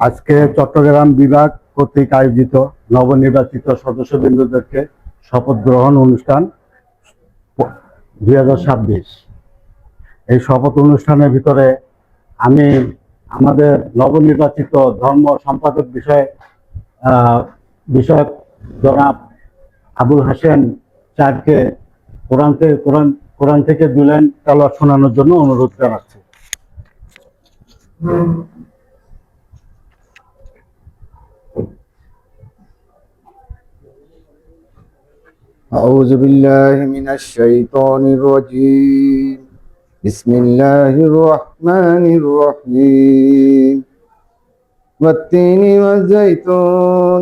আজকে চট্টগ্রাম বিভাগ কর্তৃক আয়োজিত নবনির্বাচিত সদস্যবৃন্দদেরকে শপথ গ্রহণ অনুষ্ঠান দুই হাজার ছাব্বিশ। এই শপথ অনুষ্ঠানের ভিতরে আমি আমাদের নবনির্বাচিত ধর্ম সম্পাদক বিষয়ে বিষয়ক জনাব আবুল হাসেন চারকে কোরআন থেকে কোরআন কোরআন থেকে দুলেন তালাওয়াত শোনানোর জন্য অনুরোধ জানাচ্ছি أعوذ بالله من الشيطان الرجيم بسم الله الرحمن الرحيم والتين والزيتون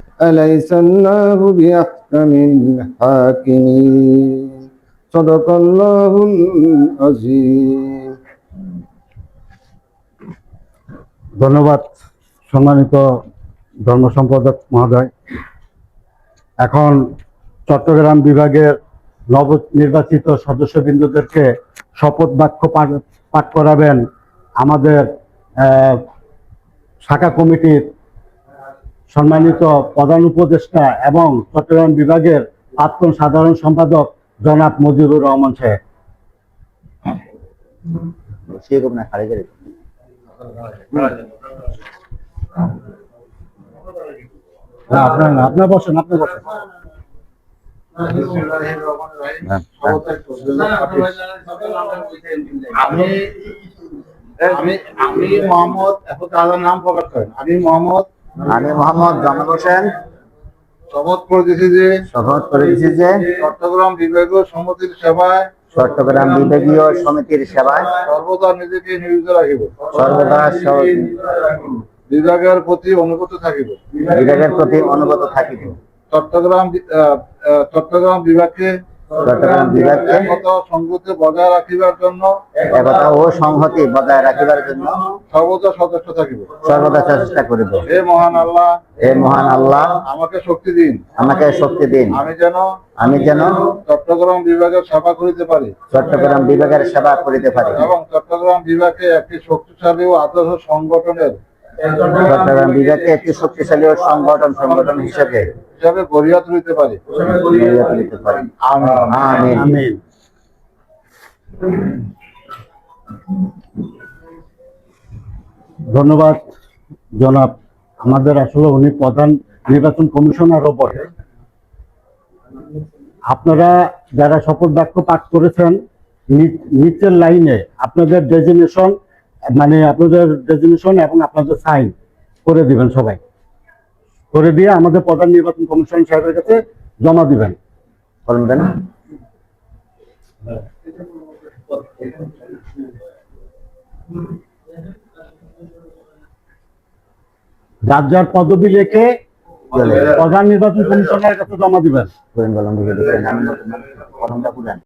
أليس الله بأحكم الحاكمين صدق الله العظيم ধন্যবাদ সম্মানিত ধর্ম সম্পাদক মহোদয় এখন চট্টগ্রাম বিভাগের নবনির্বাচিত সদস্যবৃন্দদেরকে শপথ বাক্য পাঠ- পাঠ করাবেন আমাদের আহ, শাখা কমিটির সম্মানিত প্রধান উপদেষ্টা এবং চট্টগ্রাম বিভাগের প্রাক্তন সাধারণ সম্পাদক জনাব মজিবুর রহমান সাহেব। আপনার আমি মোহাম্মদ নাম প্রকাশ করেন। আমি মোহাম্মদ আমি মোহাম্মদ জামাল হোসেন। শপথ করেছি যে শপথ করে দিচ্ছি যে চট্টগ্রাম বিভাগীয় সমিতির সেবায় চট্টগ্রাম বিভাগীয় সমিতির সেবায় সর্বদা নিজেকে নিয়োজিত রাখিব। সর্বদা বিভাগের প্রতি অনুগত থাকিব। বিভাগের প্রতি অনুগত থাকিব। চট্টগ্রাম চট্টগ্রাম বিভাগকে চট্টগ্রাম বিভাগকে একতা বজায় রাখিবার জন্য একতা ও সংহতি বজায় রাখিবার জন্য সর্বদা সদস্য থাকিব। সর্বদা চেষ্টা করিব। হে মহান আল্লাহ হে মহান আল্লাহ আমাকে শক্তি দিন। আমাকে শক্তি দিন। আমি যেন আমি যেন চট্টগ্রাম বিভাগের সেবা করিতে পারি। চট্টগ্রাম বিভাগের সেবা করিতে পারি। এবং চট্টগ্রাম বিভাগে একটি শক্তিশালী ও আদর্শ সংগঠনের চট্টগ্রাম বিভাগকে একটি শক্তিশালী ও সংগঠন সংগঠন হিসেবে হিসাবে গড়িয়া তুলিতে পারি। গড়িয়া তুলিতে পারি। আমিন। আমিন। ধন্যবাদ জনাব। আমাদের আসলে উনি প্রধান নির্বাচন কমিশনারও বটে আপনারা যারা শপথ বাক্য পাঠ করেছেন নি- নিচের লাইনে আপনাদের ডেজিনেশন মানে আপনাদের ডেজিনেশন এবং আপনাদের সাইন করে দিবেন সবাই। করে দিয়ে আমাদের প্রধান নির্বাচন কমিশন সাহেবের কাছে জমা দিবেন। যার যার পদবি লেখে প্রধান নির্বাচন কমিশনের কাছে জমা দিবেন।